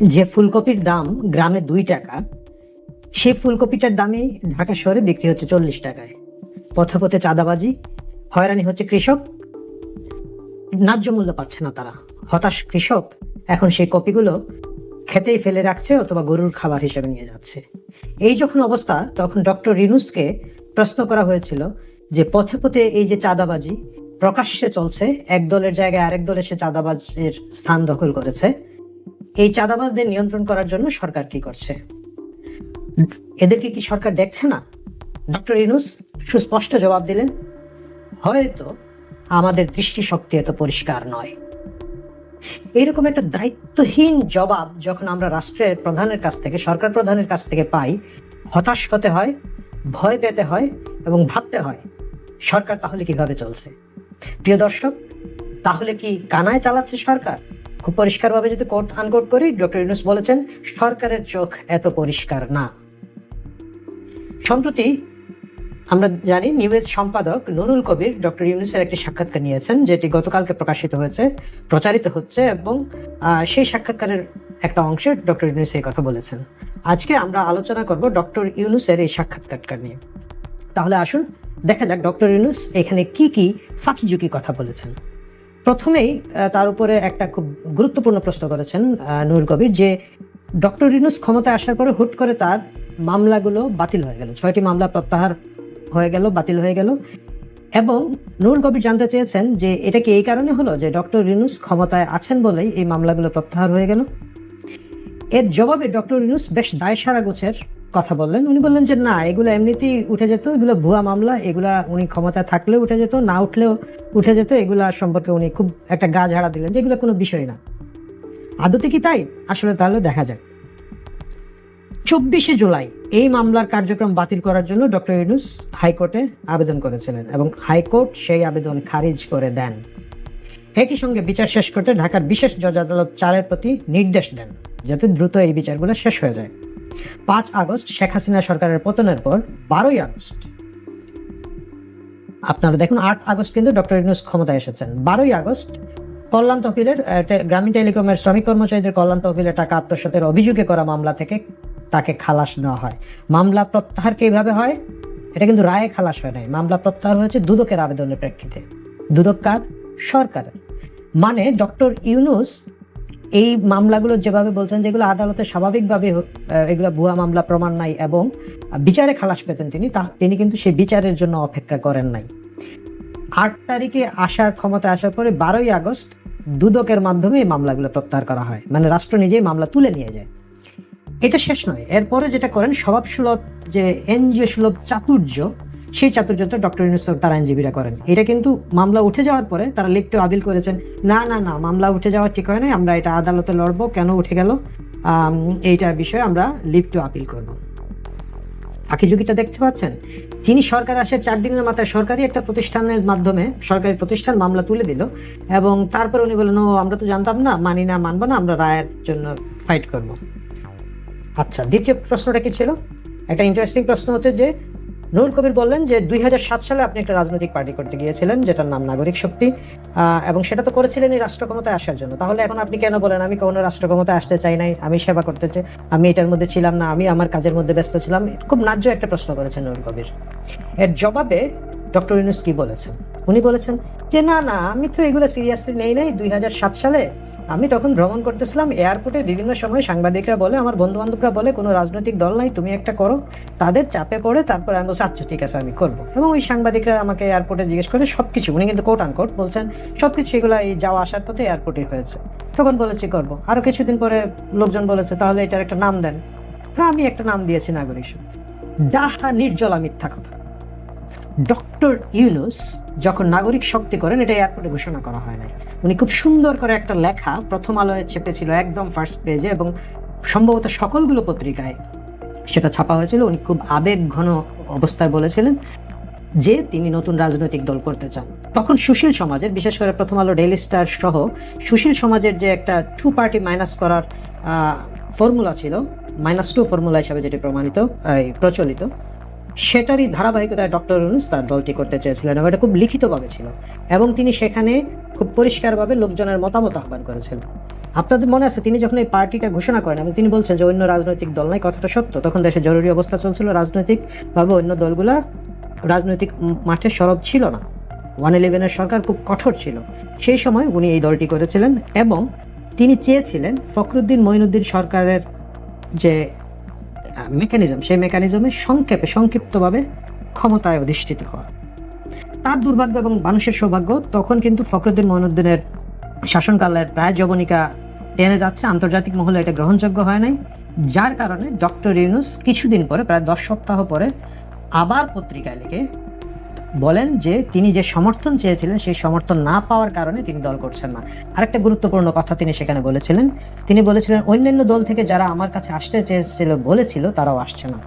যে ফুলকপির দাম গ্রামে দুই টাকা, সেই ফুলকপিটার দামই ঢাকা শহরে বিক্রি হচ্ছে চল্লিশ টাকায়। পথে পথে চাঁদাবাজি, হয়রানি হচ্ছে কৃষক, ন্যায্য মূল্য পাচ্ছে না তারা। হতাশ কৃষক এখন সেই কপিগুলো খেতেই ফেলে রাখছে অথবা গরুর খাবার হিসেবে নিয়ে যাচ্ছে। এই যখন অবস্থা, তখন ডক্টর রিনুসকে প্রশ্ন করা হয়েছিল যে পথে পথে এই যে চাঁদাবাজি প্রকাশ্যে চলছে, এক দলের জায়গায় আরেক দল এসে চাঁদাবাজের স্থান দখল করেছে। এই চাঁদাবাজদের নিয়ন্ত্রণ করার জন্য সরকার কি করছে? এদেরকে কি সরকার দেখছে না? ডক্টর ইনুস সুস্পষ্ট জবাব দিলেন, হয়তো আমাদের দৃষ্টিশক্তি এত পরিষ্কার নয়। এইরকম একটা দায়িত্বহীন জবাব যখন আমরা রাষ্ট্রের প্রধানের কাছ থেকে, সরকার প্রধানের কাছ থেকে পাই, হতাশ হতে হয়, ভয় পেতে হয় এবং ভাবতে হয়, সরকার তাহলে কীভাবে চলছে? প্রিয় দর্শক, তাহলে কি কানায় চালাচ্ছে সরকার? খুব পরিষ্কারভাবে যদি কোট আনকোট করি, ডক্টর ইউনুস বলেছেন, সরকারের চোখ এত পরিষ্কার না। সম্প্রতি আমরা জানি নিউজ সম্পাদক নুরুল কবির ডক্টর ইউনুসের একটি সাক্ষাৎকার নিয়েছেন, যেটি গতকালকে প্রকাশিত হয়েছে, প্রচারিত হচ্ছে এবং সেই সাক্ষাৎকারের একটা অংশে ডক্টর ইউনুস এই কথা বলেছেন। আজকে আমরা আলোচনা করব ডক্টর ইউনুসের এই সাক্ষাৎকারটা নিয়ে। তাহলে আসুন, দেখা যাক ডক্টর ইউনুস এখানে কি কি ফাঁকি ঝুঁকি কথা বলেছেন। প্রথমেই তার উপরে একটা খুব গুরুত্বপূর্ণ প্রশ্ন করেছেন নুরুল কবির যে ডক্টর ইউনুস ক্ষমতায় আসার পরে হুট করে তার মামলাগুলো বাতিল হয়ে গেল। ছয়টি মামলা প্রত্যাহার হয়ে গেল, বাতিল হয়ে গেল। এবং নুরুল কবির জানতে চেয়েছেন যে এটা কি এই কারণে হলো যে ডক্টর ইউনুস ক্ষমতায় আছেন বলেই এই মামলাগুলো প্রত্যাহার হয়ে গেল? এর জবাবে ডক্টর ইউনুস বেশ দায়সারা গোছের কথা বললেন। উনি বললেন যে, না, এগুলো এমনিতেই উঠে যেত। এগুলো ভুয়া মামলা। এগুলা উনি ক্ষমতায় থাকলেও উঠে যেত, না উঠলেও উঠে যেত। এগুলা সম্পর্কে উনি খুব একটা গা ঝাড়া দিলেন যে, এগুলো কোনো বিষয় না। আদতে কি তাই? আসলে তাহলে দেখা যাক। চব্বিশে জুলাই, এই মামলার কার্যক্রম বাতিল করার জন্য ডক্টর ইউনুস হাইকোর্টে আবেদন করেছিলেন এবং হাইকোর্ট সেই আবেদন খারিজ করে দেন। একই সঙ্গে বিচার শেষ করতে ঢাকার বিশেষ জজ আদালত চারের প্রতি নির্দেশ দেন, যাতে দ্রুত এই বিচারগুলো শেষ হয়ে যায়। পাঁচ আগস্ট শেখ হাসিনা সরকারের পতনের পর বারোই আগস্ট। আপনারা দেখুন, আট আগস্ট কিন্তু ডক্টর ইউনুস ক্ষমতায় এসেছেন। বারোই আগস্ট কল্যাণ তহবিলের গ্রামীণ টেলিকমের শ্রমিক কর্মচারীদের কল্যাণ তহবিলের টাকা আত্মসাতের অভিযোগে করা মামলা থেকে তাকে খালাস দেওয়া হয়। মামলা প্রত্যাহার কীভাবে হয়? এটা কিন্তু রায়ে খালাস হয় নাই। মামলা প্রত্যাহার হয়েছে দুদকের আবেদনের প্রেক্ষিতে। দুদক কার? সরকারের। মানে ডক্টর ইউনুস এই মামলাগুলো যেভাবে বলছেন যেগুলো আদালতে স্বাভাবিকভাবে এগুলো ভুয়া মামলা, প্রমাণ নাই এবং বিচারে খালাস পেতেন তিনি, তা তিনি কিন্তু সেই বিচারের জন্য অপেক্ষা করেন নাই। আট তারিখে আসার ক্ষমতা আসার পরে বারোই আগস্ট দুদকের মাধ্যমে এই মামলাগুলো প্রত্যাহার করা হয়। মানে রাষ্ট্র নিজেই মামলা তুলে নিয়ে যায়। এটা শেষ নয়। এরপরে যেটা করেন, স্বভাবসুলভ যে এনজিও সুলভ চাতুর্য সেই চাতুর্যটা ডক্টর ইউনুস তার আইনজীবীরা করেন। এটা কিন্তু মামলা উঠে যাওয়ার পরে তারা লিপ্ট আপিল করেছেন, না না না, মামলা উঠে যাওয়া ঠিক হয় না আমরা এটা আদালতে লড়বো, কেন উঠে গেল? এইটার বিষয়ে আমরা লিপ্ট আপিল করব। ফাঁকি ঝুঁকিটা দেখতে পাচ্ছেন? যিনি সরকার আসার চার দিনের মাথায় সরকারি একটা প্রতিষ্ঠানের মাধ্যমে সরকারি প্রতিষ্ঠান মামলা তুলে দিল এবং তারপর উনি বললেন, ও, আমরা তো জানতাম না, মানি না, মানবো না, আমরা রায়ের জন্য ফাইট করব। আচ্ছা দ্বিতীয় প্রশ্নটা কি ছিল? একটা ইন্টারেস্টিং প্রশ্ন হচ্ছে যে নুরুল কবির বললেন যে দুই হাজার সাত সালে আপনি একটা রাজনৈতিক পার্টি করতে গিয়েছিলেন, যেটার নাম নাগরিক শক্তি এবং সেটা তো করেছিলেন এই রাষ্ট্র ক্ষমতায় আসার জন্য। তাহলে এখন আপনি কেন বলেন, আমি কোনো রাষ্ট্র ক্ষমতায় আসতে চাই নাই, আমি সেবা করতে চাই, আমি এটার মধ্যে ছিলাম না, আমি আমার কাজের মধ্যে ব্যস্ত ছিলাম? খুব ন্যায্য একটা প্রশ্ন করেছেন নুরুল কবির। এর জবাবে ডক্টর ইউনুস কি বলেছেন? উনি বলেছেন যে, না না, আমি তো এগুলো সিরিয়াসলি নেই নাই। দুই হাজার সাত সালে আমি তখন ভ্রমণ করতেছিলাম এয়ারপোর্টে বিভিন্ন সময় সাংবাদিকরা বলে, আমার বন্ধু বান্ধবরা বলে, কোনো রাজনৈতিক দল নাই, তুমি একটা করো। তাদের চাপে পড়ে তারপরে আমি বলছি আচ্ছা ঠিক আছে, আমি করব। এবং ওই সাংবাদিকরা আমাকে এয়ারপোর্টে জিজ্ঞেস করে সব কিছু উনি কিন্তু কোট আন কোট বলছেন সব কিছু এগুলো এই যাওয়া আসার পথে এয়ারপোর্টে হয়েছে। তখন বলেছি, করব। আরও কিছুদিন পরে লোকজন বলেছে, তাহলে এটার একটা নাম দেন। তো আমি একটা নাম দিয়েছি নাগরিক ডাহা নির্জলা মিথ্যা কথা। ডক্টর ইউনুস যখন নাগরিক শক্তি করেন, এটা এয়ারপোর্টে ঘোষণা করা হয় নাই। উনি খুব সুন্দর করে একটা লেখা প্রথম আলোয় চেপেছিল একদম ফার্স্ট পেজে এবং সম্ভবত সকলগুলো পত্রিকায় সেটা ছাপা হয়েছিল। উনি খুব আবেগ ঘন অবস্থায় বলেছিলেন যে তিনি নতুন রাজনৈতিক দল করতে চান। তখন সুশীল সমাজের, বিশেষ করে প্রথম আলো ডেইলি স্টার সহ সুশীল সমাজের যে একটা টু পার্টি মাইনাস করার ফর্মুলা ছিল মাইনাস টু ফর্মুলা হিসাবে যেটি প্রমাণিত প্রচলিত সেটারই ধারাবাহিকতায় ডক্টর ইউনুস তার দলটি করতে চেয়েছিলেন এবং এটা খুব লিখিতভাবে ছিল। এবং তিনি সেখানে খুব পরিষ্কারভাবে লোকজনের মতামত আহ্বান করেছিলেন আপনাদের মনে আছে, তিনি যখন এই পার্টিটা ঘোষণা করেন এবং তিনি বলছেন যে অন্য রাজনৈতিক দল নাই, কথাটা সত্য। তখন দেশে জরুরি অবস্থা চলছিল, রাজনৈতিকভাবে অন্য দলগুলা রাজনৈতিক মাঠে সরব ছিল না। ওয়ান ইলেভেনের সরকার খুব কঠোর ছিল। সেই সময় উনি এই দলটি করেছিলেন এবং তিনি চেয়েছিলেন ফখরুদ্দিন মঈনুদ্দিন সরকারের যে মেকানিজম সেই মেকানিজমে সংক্ষেপে, সংক্ষিপ্তভাবে ক্ষমতায় অধিষ্ঠিত হওয়া। তার দুর্ভাগ্য এবং মানুষের সৌভাগ্য, তখন কিন্তু ফখরুদ্দিন মঈনুদ্দিনের শাসনকালের প্রায় যবনিকা টেনে যাচ্ছে, আন্তর্জাতিক মহলে এটা গ্রহণযোগ্য হয় নাই। যার কারণে ডক্টর ইউনুস কিছুদিন পরে, প্রায় দশ সপ্তাহ পরে, আবার পত্রিকায় লিখে বলেন যে তিনি যে সমর্থন চেয়েছিলেন, সেই সমর্থন না পাওয়ার কারণে তিনি দল করছেন না। আরেকটা গুরুত্বপূর্ণ কথা তিনি সেখানে বলেছিলেন। তিনি বলেছিলেন, অন্যান্য দল থেকে যারা আমার কাছে আসতে চেয়েছিল, বলেছিল, তারাও আসছে না।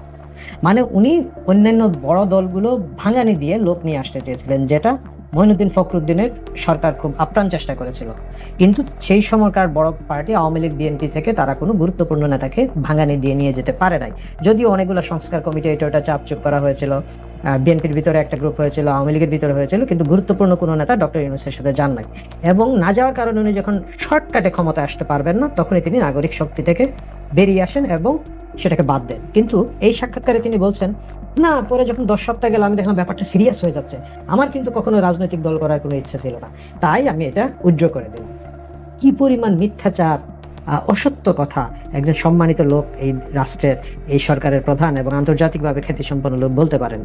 মানে উনি অন্যান্য বড় দলগুলো ভাঙানি দিয়ে লোক নিয়ে আসতে চেয়েছিলেন, যেটা মঈনুদ্দিন ফখরুদ্দিনের সরকার খুব আপ্রাণ চেষ্টা করেছিল। কিন্তু সেই সময়কার বড় পার্টি আওয়ামী লীগ, বিএনপি থেকে তারা কোনো গুরুত্বপূর্ণ নেতাকে ভাঙানি দিয়ে নিয়ে যেতে পারে নাই। যদিও অনেকগুলো সংস্কার কমিটি এটা ওটা চাপচুপ করা হয়েছিল। বিএনপির ভিতরে একটা গ্রুপ হয়েছিল, আওয়ামী লীগের ভিতরে হয়েছিল, কিন্তু গুরুত্বপূর্ণ কোনো নেতা ডক্টর ইউনুসের সাথে যান নাই। এবং না যাওয়ার কারণে উনি যখন শর্টকাটে ক্ষমতা আসতে পারবেন না, তখনই তিনি নাগরিক শক্তি থেকে বেরিয়ে আসেন এবং সেটাকে বাদ দেন। কিন্তু এই সাক্ষাৎকারে তিনি বলছেন না, পরে যখন দশ সপ্তাহ গেল, আমি দেখলাম ব্যাপারটা সিরিয়াস হয়ে যাচ্ছে। আমার কিন্তু কখনো রাজনৈতিক দল করার কোনো ইচ্ছা ছিল না। তাই আমি এটা উজ্জ্ব করে দিলাম। কি পরিমাণ মিথ্যাচার অসত্য কথা। একজন সম্মানিত লোক এই রাষ্ট্রের, এই সরকারের প্রধান এবং আন্তর্জাতিকভাবে খ্যাতিসম্পন্ন লোক বলতে পারেন।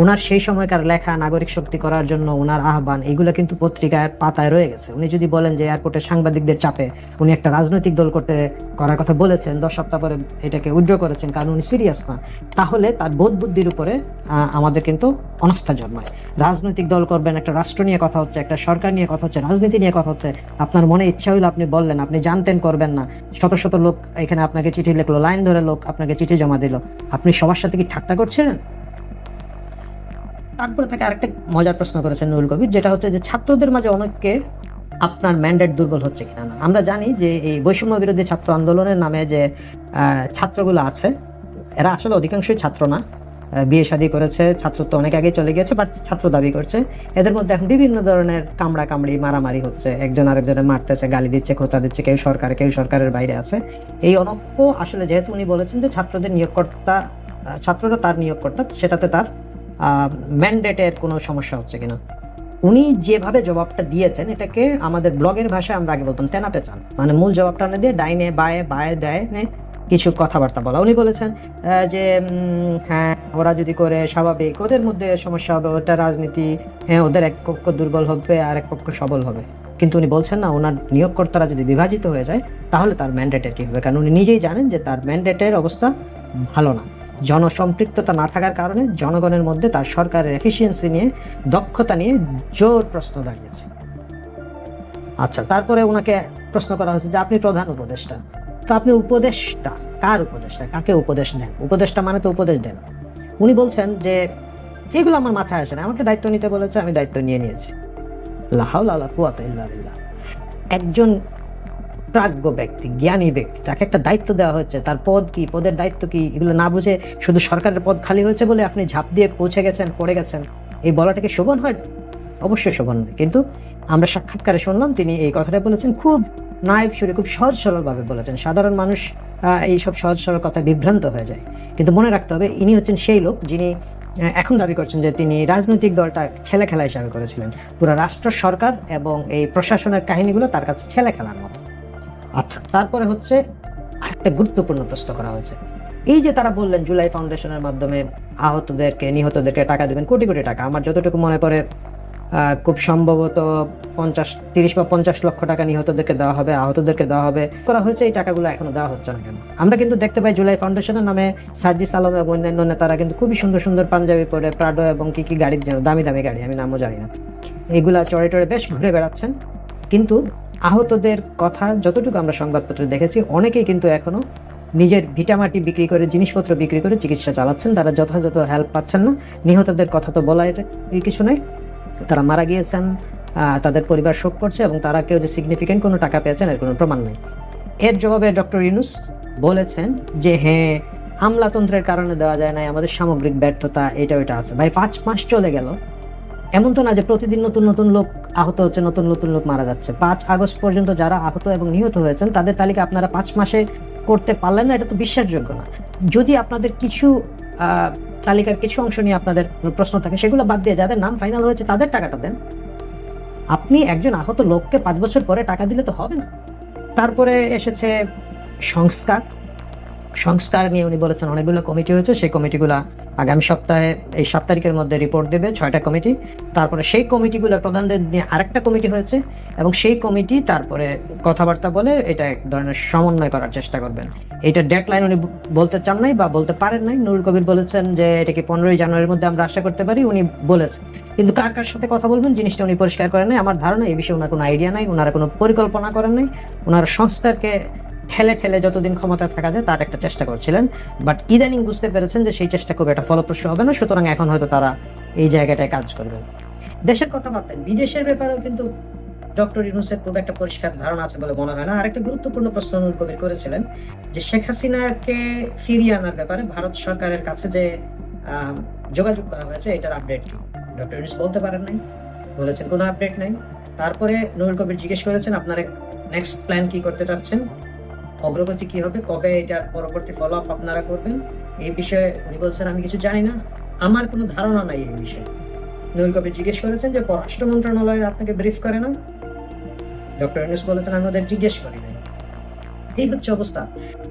ওনার সেই সময়কার লেখা, নাগরিক শক্তি করার জন্য ওনার আহ্বান, এগুলো কিন্তু পত্রিকার পাতায় রয়ে গেছে। উনি যদি বলেন যে এয়ারপোর্টে সাংবাদিকদের চাপে উনি একটা রাজনৈতিক দল করতে, করার কথা বলেছেন, দশ সপ্তাহ পরে এটাকে উইড্র করেছেন, কারণ উনি সিরিয়াস না, তাহলে তার বোধ বুদ্ধির উপরে আমাদের কিন্তু অনাস্থা জন্মায়। রাজনৈতিক দল করবেন, একটা রাষ্ট্র নিয়ে কথা হচ্ছে, একটা সরকার নিয়ে কথা হচ্ছে, রাজনীতি নিয়ে কথা হচ্ছে, আপনার মনে ইচ্ছা হইল আপনি বললেন, আপনি জানতেন, করবেন না। শত শত লোক এখানে আপনাকে চিঠি লিখলো, লাইন ধরে লোক আপনাকে চিঠি জমা দিল। আপনি সবার সাথে কি ঠাট্টা করছিলেন তারপরে থেকে আরেকটা মজার প্রশ্ন করেছেন নুরুল কবির, যেটা হচ্ছে যে ছাত্রদের মাঝে অনেককে আপনার ম্যান্ডেট দুর্বল হচ্ছে কিনা না। আমরা জানি যে এই বৈষম্য বিরোধী ছাত্র আন্দোলনের নামে যে ছাত্রগুলো আছে, এরা আসলে অধিকাংশই ছাত্র না। বিয়ে শাদী করেছে, ছাত্র তো অনেক আগে চলে গেছে বাট ছাত্র দাবি করছে। এদের মধ্যে এখন বিভিন্ন ধরনের কামড়া কামড়ি মারামারি হচ্ছে। একজন আরেকজনের মারতেছে, গালি দিচ্ছে, খোঁচা দিচ্ছে, কেউ সরকার, কেউ সরকারের বাইরে আছে। এই অনক্য আসলে যেহেতু উনি বলেছেন যে ছাত্রদের নিয়োগকর্তা ছাত্ররা তার নিয়োগকর্তা, সেটাতে তার ম্যান্ডেটের কোনো সমস্যা হচ্ছে কিনা। উনি যেভাবে জবাবটা দিয়েছেন, এটাকে আমাদের ব্লগের ভাষায় আমরা আগে বলতাম তেনাপে চান। মানে মূল জবাবটা না দিয়ে ডাইনে, বায়ে বায়ে, দেয় কিছু কথাবার্তা বলা। উনি বলেছেন যে হ্যাঁ ওরা যদি করে স্বাভাবিক, ওদের মধ্যে সমস্যা হবে, ওটা রাজনীতি হ্যাঁ ওদের এক পক্ষ দুর্বল হবে আর এক পক্ষ সবল হবে। কিন্তু উনি বলছেন না, ওনার নিয়োগকর্তারা যদি বিভাজিত হয়ে যায়, তাহলে তার ম্যান্ডেটের কি হবে? কারণ উনি নিজেই জানেন যে তার ম্যান্ডেটের অবস্থা ভালো না। জনসম্পৃক্ততা না থাকার কারণে জনগণের মধ্যে তার সরকারের এফিসিয়েন্সি নিয়ে, দক্ষতা নিয়ে জোর প্রশ্ন দাঁড়িয়েছে। আচ্ছা তারপরে ওনাকে প্রশ্ন করা হয়েছে যে, আপনি প্রধান উপদেষ্টা। তো আপনি উপদেষ্টা। কার উপদেষ্টা? কাকে উপদেশ দেন? উপদেষ্টা মানে তো উপদেশ দেন। উনি বলছেন যে, এগুলো আমার মাথায় আসে না। আমাকে দায়িত্ব নিতে বলেছে, আমি দায়িত্ব নিয়ে নিয়েছি। একজন প্রাজ্ঞ ব্যক্তি, জ্ঞানী ব্যক্তি, তাকে একটা দায়িত্ব দেওয়া হয়েছে। তার পদ কি? পদের দায়িত্ব কি? এগুলো না বুঝে শুধু সরকারের পদ খালি হয়েছে বলে আপনি ঝাঁপ দিয়ে পৌঁছে গেছেন, পড়ে গেছেন। এই বলাটাকে শোভন হয়? অবশ্যই শোভন কিন্তু আমরা সাক্ষাৎকারে শুনলাম, তিনি এই কথাটা বলেছেন খুব নায়ব সুরে খুব সহজ সরলভাবে বলেছেন। সাধারণ মানুষ এই সব সহজ সরল কথায় বিভ্রান্ত হয়ে যায়। কিন্তু মনে রাখতে হবে, ইনি হচ্ছেন সেই লোক যিনি এখন দাবি করছেন যে তিনি রাজনৈতিক দলটা ছেলে খেলা হিসাবে করেছিলেন। পুরো রাষ্ট্র, সরকার এবং এই প্রশাসনের কাহিনীগুলো তার কাছে ছেলে খেলার মতো। আচ্ছা তারপরে হচ্ছে আরেকটা গুরুত্বপূর্ণ প্রশ্ন করা হয়েছে। এই যে তারা বললেন, জুলাই ফাউন্ডেশনের মাধ্যমে আহতদেরকে, নিহতদেরকে টাকা দেবেন, কোটি কোটি টাকা। আমার যতটুকু মনে পড়ে খুব সম্ভবত পঞ্চাশ, তিরিশ বা পঞ্চাশ লক্ষ টাকা নিহতদেরকে দেওয়া হবে, আহতদেরকে দেওয়া হবে। করা হয়েছে, এই টাকাগুলো এখনও দেওয়া হচ্ছে না কেন? আমরা কিন্তু দেখতে পাই জুলাই ফাউন্ডেশনের নামে সার্জিস আলম এবং অন্যান্য নেতারা কিন্তু খুবই সুন্দর সুন্দর পাঞ্জাবি পরে প্রাডো এবং কি কি গাড়ির জন্য, দামি দামি গাড়ি, আমি নামও জানি না। এইগুলা চড়ে টড়ে বেশ ঘুরে বেড়াচ্ছেন। কিন্তু আহতদের কথা যতটুকু আমরা সংবাদপত্রে দেখেছি, অনেকেই কিন্তু এখনও নিজের ভিটামাটি বিক্রি করে, জিনিসপত্র বিক্রি করে চিকিৎসা চালাচ্ছেন। তারা যথাযথ হেল্প পাচ্ছেন না। নিহতদের কথা তো বলার কিছু নেই। তারা মারা গিয়েছেন তাদের পরিবার শোক করছে এবং তারা কেউ যে সিগনিফিকেন্ট কোনো টাকা পেয়েছেন এর কোনো প্রমাণ নেই। এর জবাবে ডক্টর ইউনুস বলেছেন যে হ্যাঁ আমলাতন্ত্রের কারণে দেওয়া যায় না আমাদের সামগ্রিক ব্যর্থতা এটা ওইটা আছে। ভাই, পাঁচ মাস চলে গেল। এমন তো না যে প্রতিদিন নতুন নতুন লোক আহত হচ্ছে, নতুন নতুন লোক মারা যাচ্ছে। পাঁচ আগস্ট পর্যন্ত যারা আহত এবং নিহত হয়েছেন, তাদের তালিকা আপনারা পাঁচ মাসে করতে পারলেন না, এটা তো বিশ্বাসযোগ্য না। যদি আপনাদের কিছু তালিকার কিছু অংশ নিয়ে আপনাদের প্রশ্ন থাকে, সেগুলো বাদ দিয়ে যাদের নাম ফাইনাল হয়েছে তাদের টাকাটা দেন। আপনি একজন আহত লোককে পাঁচ বছর পরে টাকা দিলে তো হবে না। তারপরে এসেছে সংস্কার। সংস্কার নিয়ে উনি বলেছেন, অনেকগুলো কমিটি হয়েছে সেই কমিটিগুলো আগামী সপ্তাহে, এই সাত তারিখের মধ্যে রিপোর্ট দেবে, ছয়টা কমিটি। তারপরে সেই কমিটিগুলো প্রধানদের নিয়ে আরেকটা কমিটি হয়েছে এবং সেই কমিটি তারপরে কথাবার্তা বলে এটা এক ধরনের সমন্বয় করার চেষ্টা করবেন। এইটা ডেডলাইন উনি বলতে চান নাই বা বলতে পারেন নাই। নুরুল কবির বলেছেন যে এটাকে পনেরোই জানুয়ারির মধ্যে আমরা আশা করতে পারি, উনি বলেছেন। কিন্তু কার কার সাথে কথা বলবেন, জিনিসটা উনি পরিষ্কার করেন নাই। আমার ধারণা এই বিষয়ে ওনার কোনো আইডিয়া নাই ওনারা কোনো পরিকল্পনা করেন নাই। ওনার সংস্কারকে ঠেলে ঠেলে যতদিন ক্ষমতা থাকা যায়, তার একটা চেষ্টা করছিলেন। বাট ইদানিং বুঝতে পেরেছেন যে সেই চেষ্টা খুব একটা ফলপ্রসূ হবে না, সুতরাং এখন হয়তো তারা এই জায়গাটায় কাজ করবেন দেশের কথা বাদ দেন বিদেশের ব্যাপারেও কিন্তু ডক্টর ইউনুসের খুব একটা পরিষ্কার ধারণা আছে বলে মনে হয় না। আরেকটা গুরুত্বপূর্ণ প্রশ্ন নুর কবির করেছিলেন যে শেখ হাসিনাকে ফিরিয়ে আনার ব্যাপারে ভারত সরকারের কাছে যে যোগাযোগ করা হয়েছে, এটার আপডেট কি? ডক্টর ইউনুস বলতে পারেন নাই, বলেছেন কোনো আপডেট নাই। তারপরে নুরুল কবির জিজ্ঞেস করেছেন, আপনার নেক্সট প্ল্যান কি করতে চাচ্ছেন? অগ্রগতি কি হবে, কবে এটার পরবর্তী ফলো আপ আপনারা করবেন, এই বিষয়ে উনি বলছেন, আমি কিছু জানি না। আমার কোনো ধারণা নাই এই বিষয়ে। নুরুল কবির জিজ্ঞেস করেছেন যে, পররাষ্ট্র মন্ত্রণালয় আপনাকে ব্রিফ করে না? ডক্টর ইউনুস বলেছেন, আমি ওদের জিজ্ঞেস করি নাই। এই হচ্ছে অবস্থা।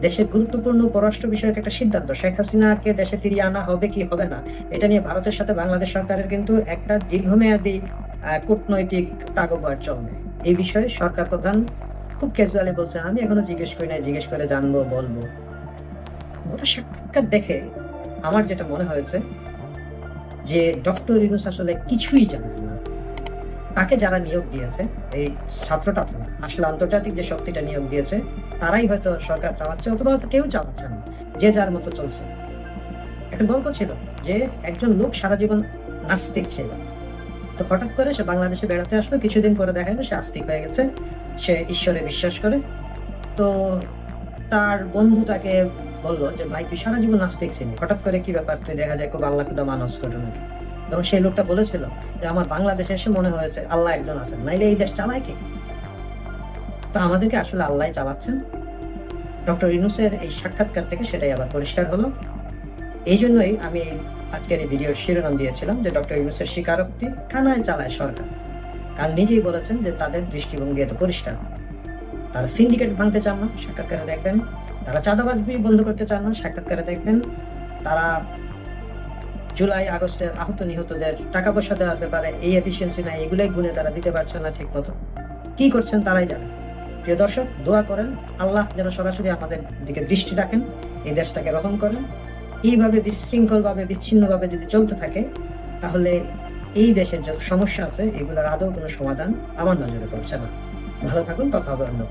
দেশের গুরুত্বপূর্ণ পররাষ্ট্র বিষয়ক একটা সিদ্ধান্ত। শেখ হাসিনাকে দেশে ফিরিয়ে আনা হবে কি হবে না, এটা নিয়ে ভারতের সাথে বাংলাদেশ সরকারের কিন্তু একটা দীর্ঘমেয়াদী কূটনৈতিক তাগবার চলবে। এই বিষয়ে সরকার প্রধান খুব ক্যাজুয়ালি বলছেন আমি এখনও জিজ্ঞেস করি না জিজ্ঞেস করে জানব, বলব। ওটা সাক্ষাৎকার দেখে আমার যেটা মনে হয়েছে যে ডক্টর ইউনুস আসলে কিছুই জানেন না। তাকে যারা নিয়োগ দিয়েছে, এই ছাত্রটা আসলে আন্তর্জাতিক যে শক্তিটা নিয়োগ দিয়েছে, তারাই হয়তো সরকার চালাচ্ছে অথবা হয়তো কেউ চালাচ্ছে না, যে যার মতো চলছে। একটা গল্প ছিল যে একজন লোক সারা জীবন নাস্তিক ছিল। তো হঠাৎ করে সে বাংলাদেশে বেড়াতে আসলো, কিছুদিন পরে দেখা গেলো সে আস্তিক হয়ে গেছে। সে ঈশ্বরে বিশ্বাস করে। তো তার বন্ধু তাকে বলল যে, ভাই, তুই সারা জীবন নাস্তিক ছিলি। হঠাৎ করে কি ব্যাপার? তুই দেখা যায় খুব আল্লাহ খুদা মানুষ করে নাকি? তখন সেই লোকটা বলেছিল যে, আমার বাংলাদেশে এসে মনে হয়েছে আল্লাহ একজন আছেন, নাইলে এই দেশ চালায় কে? তো আমাদেরকে আসলে আল্লাহ চালাচ্ছেন। ডক্টর ইনুসের এই সাক্ষাৎকার থেকে সেটাই আবার পরিষ্কার হলো। এই জন্যই আমি আজকের এই ভিডিওর শিরোনাম দিয়েছিলাম যে, ডক্টর ইউনুসের স্বীকারোক্তি কানায় চালায় সরকার। কারণ নিজেই বলেছেন যে তাদের দৃষ্টিভঙ্গি এত পরিষ্কার তারা সিন্ডিকেট ভাঙতে চান না, সাক্ষাৎকারে দেখবেন। তারা চাঁদাবাজবি বন্ধ করতে চান না, সাক্ষাৎকারে দেখবেন। তারা জুলাই আগস্টের আহত নিহতদের টাকা পয়সা দেওয়ার ব্যাপারে এই এফিসিয়েন্সি নাই, এগুলোই গুণে তারা দিতে পারছে না ঠিক মতো। কি করছেন তারাই জানে। প্রিয় দর্শক, দোয়া করেন, আল্লাহ যেন সরাসরি আমাদের দিকে দৃষ্টি রাখেন, এই দেশটাকে রহম করেন। এইভাবে বিশৃঙ্খলভাবে, বিচ্ছিন্নভাবে যদি চলতে থাকে, তাহলে এই দেশের যত সমস্যা আছে, এগুলোর আদৌ কোনো সমাধান আমার নজরে পড়ছে না। ভালো থাকুন, কথা হবে অন্য